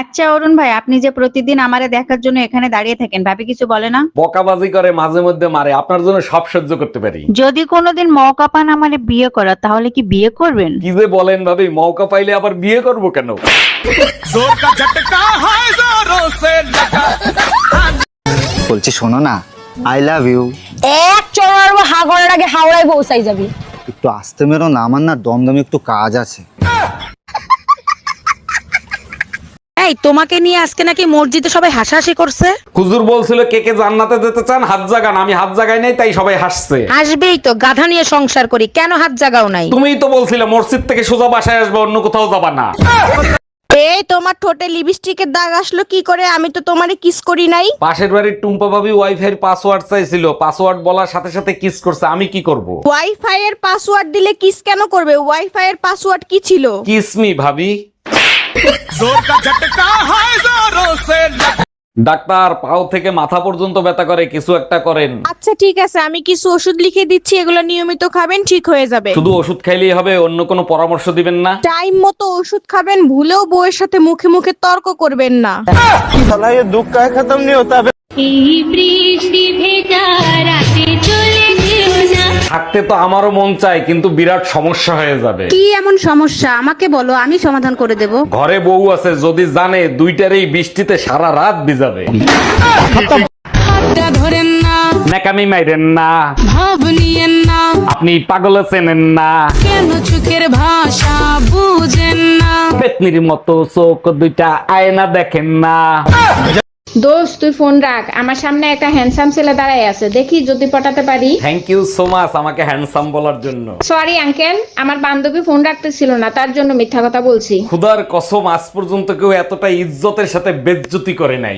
আচ্ছা অরুণ ভাই আপনি যে প্রতিদিন আমারে দেখার জন্য এখানে দাঁড়িয়ে থাকেন ভাবি কিছু বলে না? বকাবাজি করে মাঝে মধ্যে মারে আপনার জন্য সব সহ্য করতে পারি। যদি কোনোদিন মৌকা পান আমারে বিয়ে করা তাহলে কি বিয়ে করবেন? কি যে বলেন ভাবি মৌকা পাইলে আবার বিয়ে করব কেন? বলছি শোনো না আই লাভ ইউ এক চড়ার হা করার আগে হাওড়ায় পৌঁছাই যাবি। একটু আসতে মেরো না আমার না দমদমে একটু কাজ আছে। এই তোমাকে নিয়ে আজকে নাকি মসজিদে সবাই হাসাহাসি করছে? হুজুর বলছিল কে কে জান্নাতে যেতে চান হাত জাগান। আমি হাত জাগাই নাই তাই সবাই হাসছে। আসবেই তো গাধা নিয়ে সংসার করি কেন হাত জাগাও নাই? তুমিই তো বলছিলে মসজিদ থেকে সোজা বাসায় আসবে অন্য কোথাও যাবা না। এই তোমার ঠোঁটে লিপস্টিকের দাগ আসলো কি করে? আমি তো তোমারে কিস করি নাই। পাশের বাড়ির টুম্পা ভাবি ওয়াইফাই এর পাসওয়ার্ড চাইছিল পাসওয়ার্ড বলার সাথে সাথে কিস করছে আমি কি করব? ওয়াইফাই এর পাসওয়ার্ড দিলে কিস কেন করবে? ওয়াইফাই এর পাসওয়ার্ড কি ছিল? কিসমি ভাবি। ডাক্তার পাও থেকে মাথা পর্যন্ত ব্যথা করে কিছু একটা করেন। আচ্ছা ঠিক আছে আমি কিছু ওষুধ লিখে দিচ্ছি এগুলো নিয়মিত খাবেন ঠিক হয়ে যাবে। শুধু ওষুধ খাইলেই হবে অন্য কোনো পরামর্শ দিবেন না? টাইম মতো ওষুধ খাবেন ভুলেও বউয়ের সাথে মুখে মুখে তর্ক করবেন না। থাকতে তো আমারও মন চায় কিন্তু বিরাট সমস্যা হয়ে যাবে। কি এমন সমস্যা? আমাকে বলো আমি সমাধান করে দেব। ঘরে বউ আছে যদি জানে দুইটার এই বৃষ্টিতে সারা রাত ভিজাবে। ধরেন না নাকামি মাইরেন না ভাব নিয়েন না। আপনি পাগল চেনেন না। কেন চোখের ভাষা বুঝেন না? পেতনির মতো চোখ দুইটা আয়না দেখেন না। দোস্ত তুই ফোন রাখ। আমার সামনে একটা হ্যান্ডসাম ছেলে দাঁড়ায় আছে। দেখি যদি পটাতে পারি। থ্যাংক ইউ সো মাচ আমাকে হ্যান্ডসাম বলার জন্য। সরি আঙ্কেল আমার বান্ধবী ফোন রাখতে ছিল না তার জন্য মিথ্যা কথা বলছি। খুদার কসম আজ পর্যন্ত কেউ এতটা ইজ্জতের সাথে বেজ্জতি করে নাই।